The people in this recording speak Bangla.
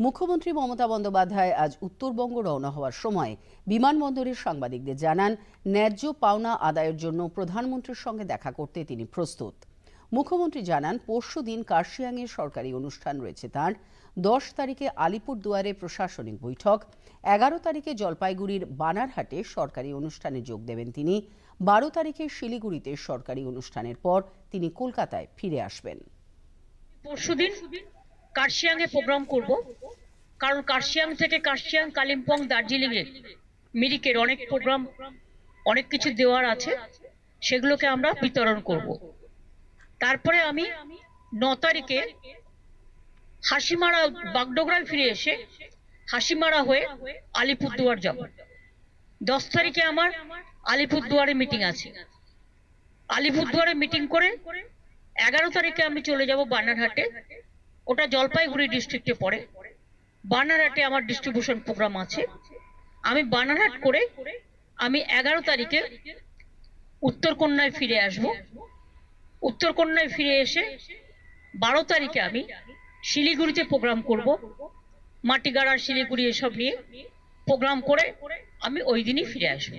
মুখ্যমন্ত্রী মমতা বন্দ্যোপাধ্যায় আজ উত্তরবঙ্গ রওনা হওয়ার সময় বিমানবন্দরের সাংবাদিকদের জানান, ন্যায্য পাওনা আদায়ের জন্য প্রধানমন্ত্রীর সঙ্গে দেখা করতে তিনি প্রস্তুত। মুখ্যমন্ত্রী জানান, পরশু দিন কার্শিয়াংয়ে সরকারি অনুষ্ঠান রয়েছে তার। দশ তারিখে আলিপুরদুয়ারে প্রশাসনিক বৈঠক। এগারো তারিখে জলপাইগুড়ির বানারহাটে সরকারি অনুষ্ঠানে যোগ দেবেন তিনি। বারো তারিখে শিলিগুড়িতে সরকারি অনুষ্ঠানের পর তিনি কলকাতায় ফিরে আসবেন। কার্শিয়াংয়ে প্রোগ্রাম করব। কারণ কার্শিয়াং থেকে কার্শিয়াং, কালিম্পং দার্জিলিং এ মিরিকের অনেক প্রোগ্রাম, অনেক কিছু দেওয়ার আছে। সেগুলোকে আমরা বিতরণ করব। তারপরে আমি ন তারিখে হাসিমারা, বাগডোগরায় ফিরে এসে হাসিমারা হয়ে আলিপুরদুয়ার যাব। দশ তারিখে আমার আলিপুরদুয়ারে মিটিং আছে। আলিপুরদুয়ারে মিটিং করে এগারো তারিখে আমি চলে যাব বানারহাটে। ওটা জলপাইগুড়ি ডিস্ট্রিক্টে পড়ে। বানারহাটে আমার ডিস্ট্রিবিউশন প্রোগ্রাম আছে। আমি বানারহাট করে আমি এগারো তারিখে উত্তরকন্যায় ফিরে আসব। উত্তরকন্যায় ফিরে এসে বারো তারিখে আমি শিলিগুড়িতে প্রোগ্রাম করব। মাটিগাড়া শিলিগুড়ি এসব নিয়ে প্রোগ্রাম করে আমি ওই দিনই ফিরে আসব।